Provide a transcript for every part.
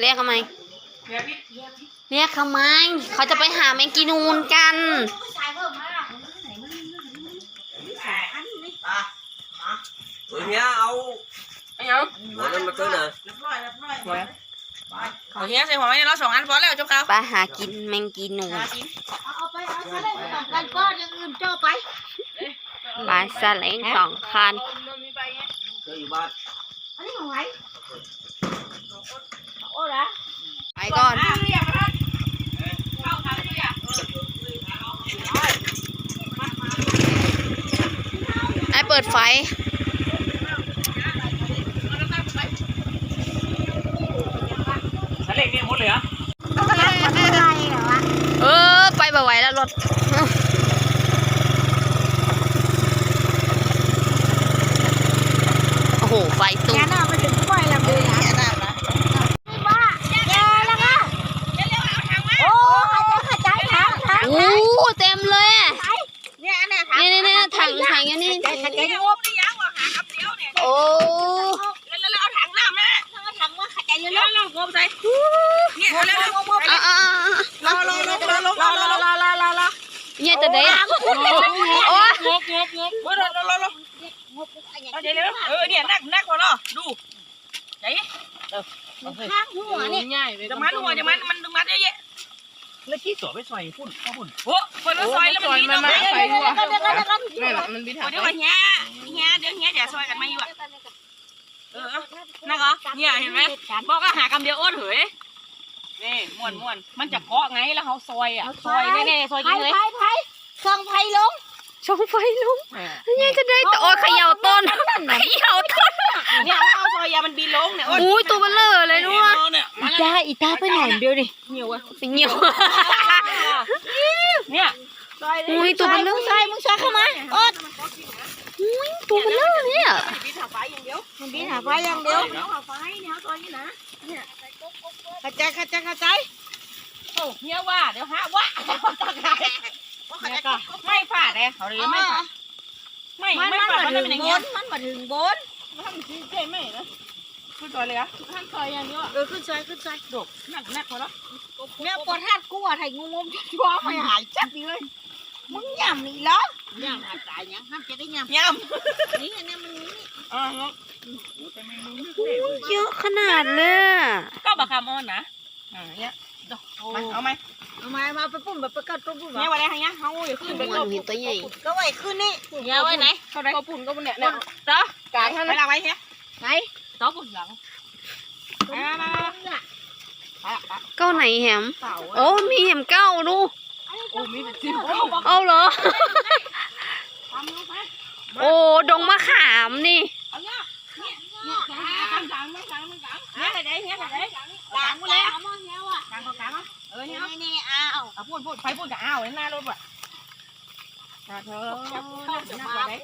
เรียกทำไม เรียกทำไม เขาจะไปหาแมงกีนูนกัน ตัเฮียเอาไอเฮียหัาเหี้ยใส่หัวไม่ได้เราสองอันพอแล้วจบครับไปหากินแมงกีนูน เอาไปเอาไปก่อนก่อน ไปซาเล้งสองคัน Chơi gì ba อันนี้ของไหนโอ้ละไปก่อนไอ้เปิดไฟสาเล็กนี่หมดเลยเหรอเออ ไปบ่ไหวแล้วรถ โอ้โห ไฟตุ้ม แกน่ามาถึงกล้วยลำเลยนะนี่บ้าแกแล้วก็โอ้ขจายขจายถังถัง โอ้เต็มเลยอะ เนี่ยอันเนี้ยถัง นี่นี่นี่ถังถังอย่างนี้ ขจายงบ ได้ยังว่าหากับเดียวเนี่ย โอ้ แล้วแล้วเอาถังน้ำแม่ ถังถังว่าขจายเย แล้ อะ วเรางบใส่ เนี่ยแล้วแล้วอะอะอะรอรอรอรอรอรอรอรอรอรอรอเนี่ยจะได้โอ้งบงบงบรอรอรอรอเอเดี๋ยวเออเนี่ยนักนักพอรอดูใจข้างหัวนี่จะมันหัวจะมันมันมันเยอะแยะแล้วขี้ตัวไปใส่พุ่นข้าพุ่นโอ้คนละซอยแล้วมันมีเนาะเดี๋ยวเดี๋ยวเดี๋ยวเดี๋ยวเดี๋ยวเดี๋ยวเดี๋ยวเฮียเฮียเดี๋ยวเฮียเดี๋ยวซอยกันมาอยู่อะเออนั่นก็เนี่ยเห็นไหมบอกว่าหากำเดียวอ้นเหย นี่ม่วนม่วนมันจะเกาะไงแล้วเขาซอยอะซอยแน่ๆซอยไผ่กินเลยไผ่ไผ่เครื่องไผ่ลงช่องไฟลุงเนี่ยจะได้แต่โอ้ยเขย่าต้นเขย่าต้นเนี่ยเอาซอยยามันบินลงเนี่ยอ้นอุ้ยตัวเบลเลอร์เลยด้วยเนี่ยอีตาอีตาไปไหนเดียวดิเหนียวอะไปเหี่ยวเนี่ยอุ้ยตัวเบลเลอร์ใส่มึงใส่เข้ามาอดอุ้ยตัวเบลเลอร์เนี่ยบิ นหาไฟอย่างเดียวมันบินหาไฟอย่างเดียวหาไฟเนี่ยซอยนี่นะขจายขจายขจายโอ้เฮียว่าเดี๋ยวหาว่าเนี่ยก็ไม่ฝาดเลยเขาเรียกไม่ฝาดไม่มันไม่มันฝาดมามันถึเป็นงอย่างบเงี้ยนมันมาถึงบนท่านชี้เจ๊ไม่นะขึ้นซอยเลยอะท่านซอยอย่างนี้อะเออขึ้นซอยขึ้นซอยดกหนักหนักพอแล้วเนี่ยปวดหัดกูอะไถ่งูงมที่ว่าไม่หายจับนี่เลยมึงย่ำนี่เหรอย่ำหายตายยังห้ามจะได้ย่ยำนี่อันนี้มันนี่ำ อ่าเนาะเยอะขนาดเลยอะก็บักคำอ้อนนะอ่าเนี่ยมาเอาไหมเอามามาไปปุ่นแบบไปกัดตัวปุ่นเนี่ยวันไหนฮะเนี่ยเขาอย่าขึ้นไปมันเห็นตัวใหญ่ก็ไว้ขึ้นนี่เนี่ยไว้ไหนเขาได้ก็ปุ่นก็ปุ่นเนี่ยเนี่ยเนาะกายไปละไว้เนี่ยไหนต่อปุ่นหลังมามาเก้าไหนแหมโอ้มีแหมเก้าดูโอ้มีเป็นจิ้มเอาเหรอทำลงไปโอ้ดงมะขามนี่ หน้ารถว่ะเธอเข้าจะหน้ามาไหน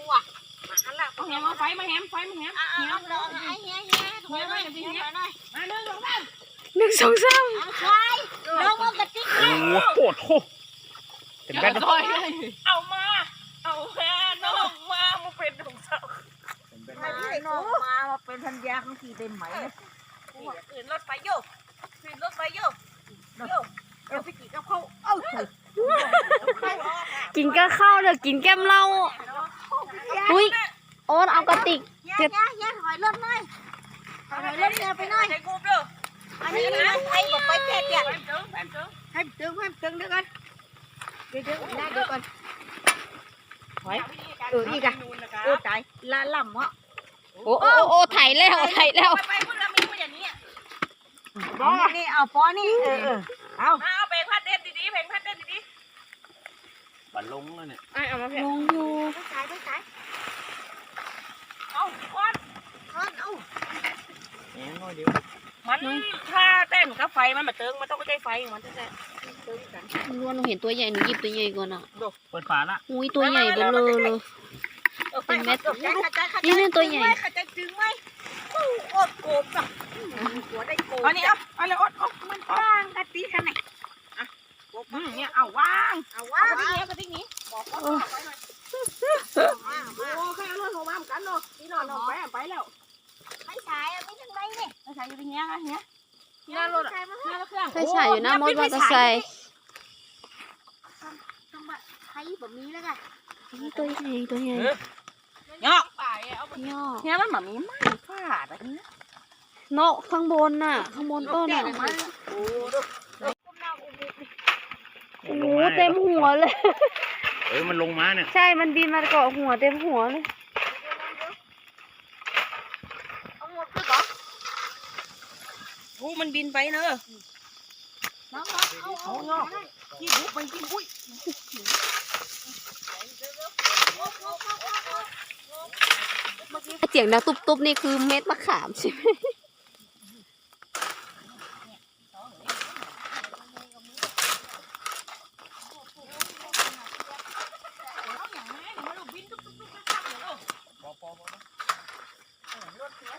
หันลังเอาแฮมเอาไฟมาแฮมไฟมาแฮมอ้าวเนี้ยเราไอ้เนี้ยเนี้ยถอยหน่อยถอยหน่อยมาหนึ่งสองสามหนึ่งสองสามเอาควายลงมากระติกโอ้โหโคตรโคตรเต็มแบนเอามาเอาแม่น้องมามาเป็นของสาวให้น้องมามาเป็นพันยาของขี่เต็มไหมอื่นรถไฟโยขึ้นรถไฟโยโยเราไปกี่กับเขาเอ้า กินก็ข้าวเดี๋ยวกินแก้มเหล้าอุ้ยโอ๊ตเอากระติกย่าย่าย่าถอยรถหน่อยถอยรถเนี่ยไปหน่อยใช้กูเด้ออันนี้นะไปแบบไปแจ๊ดเนี่ยแป๊บเดิมแป๊บเดิมให้ตึงให้ตึงเดี๋ยวกันเดี๋ยวเดี๋ยวได้เดี๋ยวก่อนถอยเอออีกอะโอ้ตายละล่ำเหรอโอ้โอ้โอ้ไถแล้วไถแล้วไปไปพูดแล้วมีพูดอย่างนี้ปอนี่เอาปอนี่เออเออเอา เอาเพลงพัดเด็ดดีๆเพลงพัดเด็ดดี บันลงแล้วเนี่ยๆเอามาเพลงลงอยู่ไปสายไปสายเอาก้อนเอาเอาแหมน้อยเดียวมันถ้าเต้นกับไฟมันมาเติงมันต้องใช้ไฟมันจะนวลหนูเห็นตัวใหญ่หนูหยิบตัวใหญ่ก่อนอะเปิดฝาละอุ้ยตัวใหญ่เบลอเลยเป็นเม็ดนี่นี่ตัวใหญ่ขจะจึงไหมตู้อดโกบอะหัวได้โกบเอานี่เอาเอาเลยอดเอามันว่างกะติขนาด อืมเนี่ยเอาว่างเอาว่าเอากระติกนี้กระติกนี้บอกเขาเอาไว้หน่อยโอ้ใครเอารถหัวมาเหมือนกันเนาะพี่นอนนอนไปอะไปแล้วไม่ใช่ไม่จังไรเนี่ยไปใส่อยู่ตรงเนี้ยกันเนี้ยที่หน้ารถอะใช่มาหน้ารถเครื่องไฟฉายอยู่หน้ามดมอเตอร์ไซค์ทำแบบใครแบบนี้แล้วกันตัวใหญ่ตัวใหญ่เนาะย่อเนี่ยมันแบบมีไม้ฟาดอะเนี่ยเนาะข้างบนน่ะ ข้างบนต้นน่ะโอ้โห เต็มหัวเลย เออมันลงมาเนี่ย ใช่ มันบินมาเกาะหัวเต็มหัวเลยเอาหมดเลยเหรอโอ้มันบินไปเนอะน้องเอาเอาเอายี่บุไปยี่บุ้ยเสียงดังตุ๊บๆนี่คือเม็ดมะขามใช่ไหม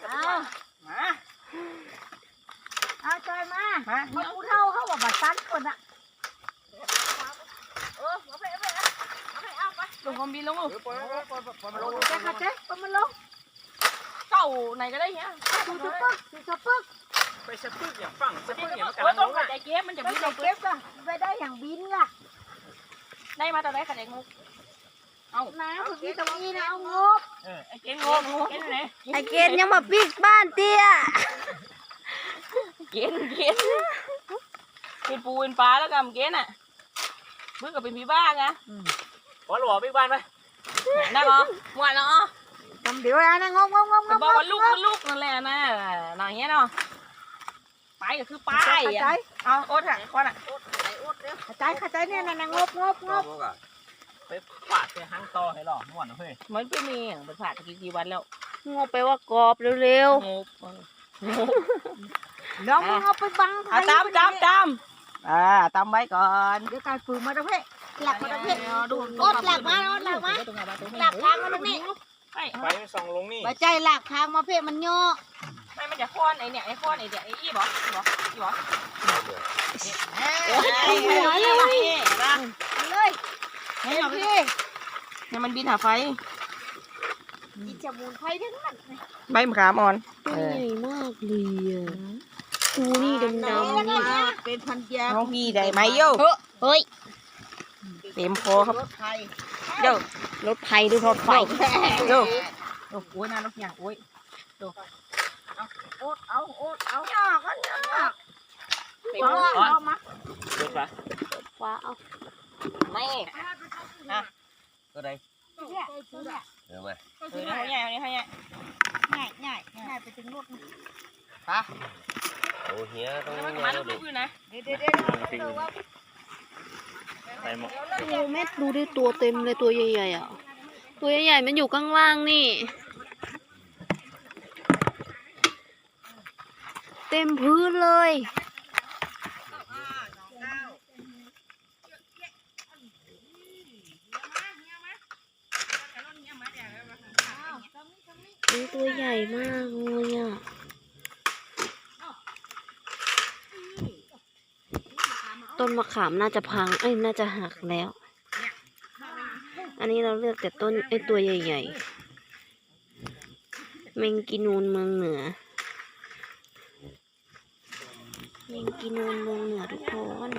เอา มา เอาจอยมา มา มาพูดเท่าเขาบอกบัตรสั้นคนอะเออเอาไปเอาไปเอาไปเอาไป ลงความบินลงลูกลงใจค่ะเจ๊ปมันลงเต่าไหนก็ได้เนี้ยดูสะปึ๊กดูสะปึ๊กไปสะพึกอย่างฝั่งสะพึกอย่างมันโอ้ยกำลังต้ลองงขัดอะใจเก็บมันจะไปบินใส่ลงเก็บอะไปได้อย่างบินอะได้มาแต่ได้ขัดใจงูน้ำถึงที่ตรงนี้นะเอางบเออไอ้เก็บงงงูเก็บไหนไอเกณฑ์ยังมาปีกบ้านเตี้ยเก็บเก็บเป็นปูเป็นปลาแล้วกันเก็บน่ะเมื่อกับเป็นพี่บ้าไงข อหลวงไปบ้านไปนั่นเหรอหวานเนาะทำเดี๋ยวนะงบงบงบงก็บบอกว่าลูกคือลูกนั่นแหละนะหน่อยเงี้ยเนาะไปก็คือไปใจอะเอาโอ๊ตอะก้อนอะใจขใจเนี่ยนะงบงบงบไปปาดไปหางต่อให้หรอม่วนเฮ้ยมันเป็นมีอย่างเป็นผ่านกี่กี่วันแล้วงอไปว่ากรอบเร็วงบน้องเอาไปบังอะตามตามตามอ่าตามไว้ก่อนเดี๋ยวการฝืนมาตรงนี้ หลักมาตรงนี้ดูโอ๊ตหลักมาโอ๊ตหลักมาหลักทางมาตรงนี้ไปไปส่องลงนี่ใบใจหลักทางมาเพ่มันย่อไม่มันจะค้อนไอ้เนี่ยไอ้ค้อนไอ้เดี๋ยวไอ้ยี่บอกยี่บอกยี่บอกไอ้หัวเลยว่ะนะเลยให้เฮ้ยเราพี่เนี่ยมันบินหาไฟกินจมูกไฟทั้งนั้นใบมะขามอ่อนๆตัวใหญ่มากเลยอะดูนี่ดำๆนี่เป็นพันยาน้องพี่ได้ไหมโย่เฮ้ย เต็มคอครับรถไทยโย่รถไฟดูรถไฟโย่โอ้ยน่ารถอย่างโอ้ยโอ๊ตเอาโอ๊ตเอาย่อก็ย่อเต็มเอาคอเอามาเปิดปะฟ้าเอาไม่ก็ได้เนี่ยเนี่ยเดี๋ยวมาเออเขาใหญ่เขาใหญ่ง่ายง่ายง่ายไปถึงรถโอ้เฮียต้องแล้วมันเงมาาลูดิกๆอยู่นะเดี๋ยวเดี๋ยวเดี๋ยวเดี๋ยวว่า ไปหมดโอ้เม็ดดูดิตัวเต็มเลยตัวใหญ่ๆอะ ตัวใหญ่ๆมันอยู่ข้างล่างนี่ เต็มพื้นเลย นี่ตัวใหญ่มากเลยอะ ต้นมะขามน่าจะพัง เอ้ย น่าจะหักแล้ว อันนี้เราเลือกแต่ต้นไอ้ตัวใหญ่ๆ เมงกินูนเมืองเหนือ เมงกินูนเมืองเหนือทุกคน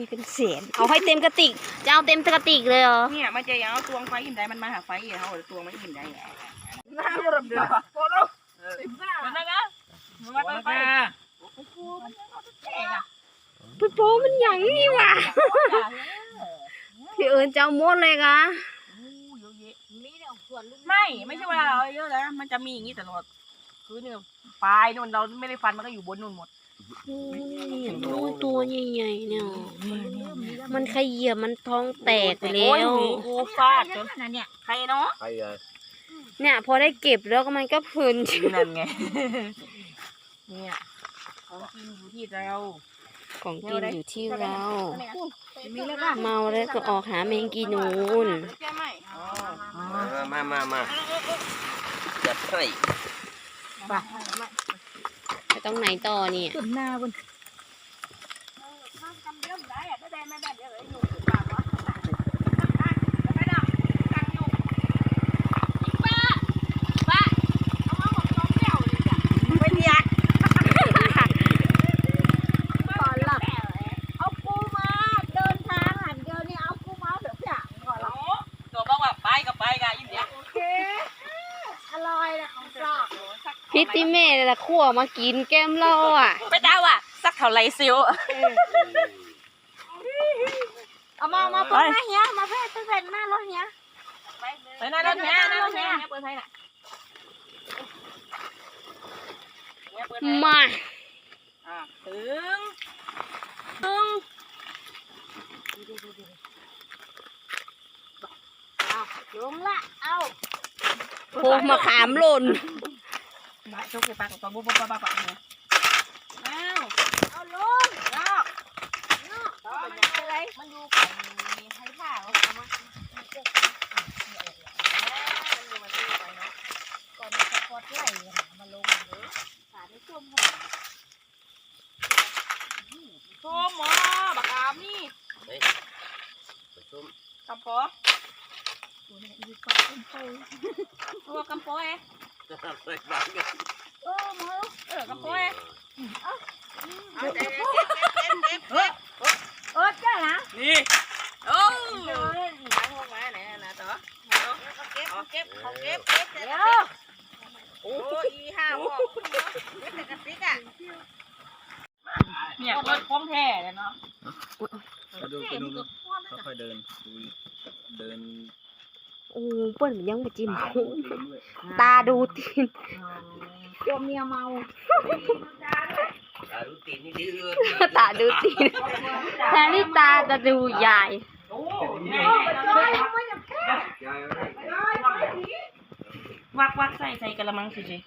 มีเป็นเศษเอาให้เต็มกระติก จะเอาเต็มกระติกเลยเหรอ เนี่ยมันจะยังเอาตวงไฟอิ่มได้มันมาหาไฟอีกเขาตวงไม่อิ่มได้ไงน้ำระเบิดโอ้โหมันนะนะมันมาไฟพี่โป้มันใหญ่นี่หว่ะพี่เอิญจะเอาหมดเลยกะมีเนี่ยส่วนลูกไม่ไม่ใช่เวลาเราเยอะแล้วมันจะมีอย่างนี้ตลอดคือเนี่ยปลายนู่นเราไม่ได้ฟันมันก็อยู่บนนู่นหมด โอ้ยโอ้ยตัวใหญ่ๆเนี่ย มันขยียบมันท้องแตกแล้โอ้ยวหูกูฟาดจนนั่นเนี่ยใครเนาะไปเลยเนี่ย พอได้เก็บแล้วก็มันก็เพลินนั่นไง เนี่ยของกินอยู่ที่เราของกินอยู่ที่เรามีแล้วก็เมาแล้วก็ออกหาแมงกีนูนมามามามาจัดให้ ไปตรงไหนต่อเนี่ยตุ่นหน้าบนไม่เนียกก่อนหลับเอาปูมาเดินทางหันเดียวนี่เอาปูมาเดี๋ยวพี่อะก่อนหลับตัวบอกว่าไปก็ไปกันยิ่งเนี้ยโอเคอร่อยนะของกรอบพิตตี้เม่ ละขั่วมากินแก้มเราอะไปได้ว่ะสักเท่าไรซิวเอามามาเปิดหน้าเฮียมาเพ่ไปเป็นหน้ารถเฮียไปนะรถเนี้ยนะรถเนี้ยเปิดให้น่ะมาอ่าถึงถึงลงละเอาโอ้มาขามหล่น มาชกไปปากกับตัวบุ๊บบบปั๊บปั๊บเนี่ยอ้าวเอาลงยอกต่อมันอะไรมันอยู่กับมีให้ผ้าเอามาก่อนจะกดไหลมาลงเลยขาไม่ท่วมหัวโทมหมอบักอามนี่ประชุมกำปอตัวกำปอเอ๊ะไปบ้านกัน เออมาเออกำปอเอ๊ะเออเจ้านะนี่โอ้เดี๋ยวล้างห้องมาไหนนะต่อเก็บเก็บเขาเก็บเก็บเดี๋ยวโอ้โอ้อีห้าหกเก็บแต่กระติกอะเนี่ยรถพ้อมแท้เลยเนาะดูไปดูค่อยเดินดูเดิน โอ้เปิ้นมันยังมาจิ้มหูตาดูตีนตัวเมียเมาตาดูตีนนี่ดื้อตาดูตีนแทนที่ตาจะดูยายโอ้ยายอะไรวักวักใส่ใส่กระมังสิจิ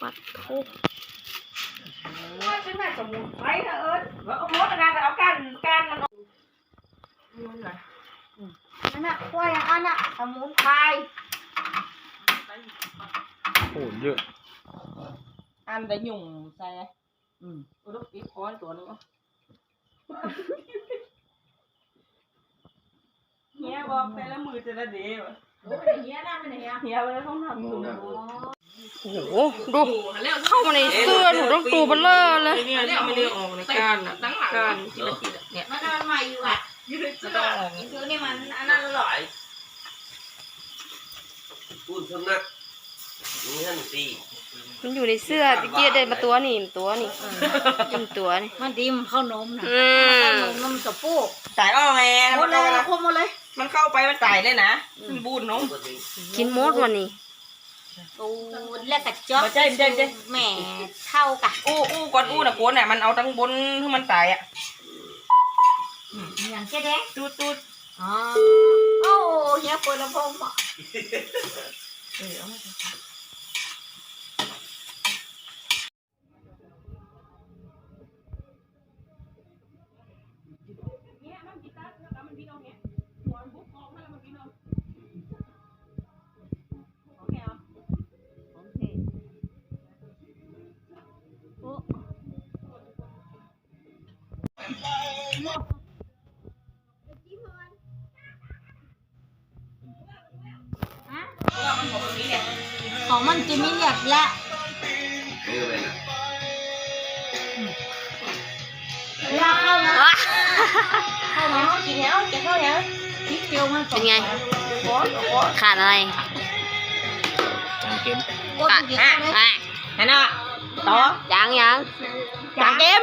ปัดทุกฉันน่ะสมุนไพรนะเอิญเอาหมดการเอาการการมัน นั่นน่ะกล้วยอันน่ะสมุนไพรโอ้เยอะ อันได้หยุ่งใส่อืมอุดปีคอนตัวนึงเฮียบอกแต่ละมือแต่ละเดียวโอ้ยเฮียน่ะมันเฮียเฮียไปแล้วต้องทำอยู่โอ้โหดูเข้ามาในเสื้อหนูต้องตูเบลเลอร์เลยเนี่ยไม่ได้ออกในการอะการที่มันติดเนี่ยมันนอนใหม่อยู่อะ จะต้องออกคือนี่มันอันนั้นหรอหลายพูดสำนักนี่ท่านตีมันอยู่ในเสื้อตะเกียเดินมาตัวนี่ตัวนี่จิ้มตัวนี่มันดิมข้าวนมนะอืข้าวนมนมกับปูจ่ายอ้อไงหมดเลยคมหมดเลย มันเข้าไปมันจ่ายเลยนะมันบูนน้องปกติกินหมดวันนี้ตูแล้วกระจอกมาเจ๊เจ๊เจ๊แหม่เท่ากะอู้อู้ก่อนอู้น่ะโกนเนี่ยมันเอาทั้งบนที่มันตายอะ อย่างเจ๊แดงตูดตูดอ๋อโอ้เฮียเปิดลำโพงบ่เออเอามา ของมันจะมีแบบละนี่เป็นอะเวลาเข้านะเข้ามากินแล้วจะเข้าแล้วพริกเจียวมันเป็นไง ขาดอะไรจางเก็มกดขาดกินอะเลยอะนั่นน่ะต่อยังยังจางเกม